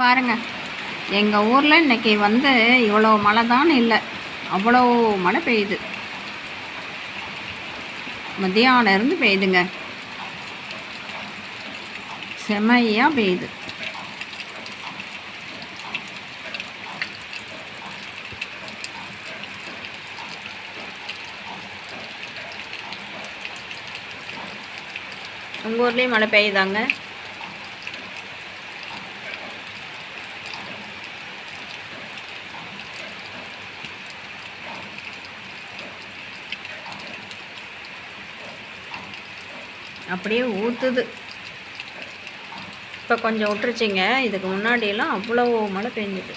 பாருங்க எங்கள் ஊரில் இன்னைக்கு வந்து இவ்வளோ மழை தான் இல்லை அவ்வளோ மழை பெய்யுது. மத்தியானம் இருந்து பெய்யுதுங்க. செமையாக பெய்யுது. உங்கள் ஊர்லேயும் மழை பெய்யுதாங்க? அப்படியே ஊற்றுது இப்போ கொஞ்சம் விட்டுருச்சிங்க. இதுக்கு முன்னாடியெல்லாம் அவ்வளோ மழை பெஞ்சுது.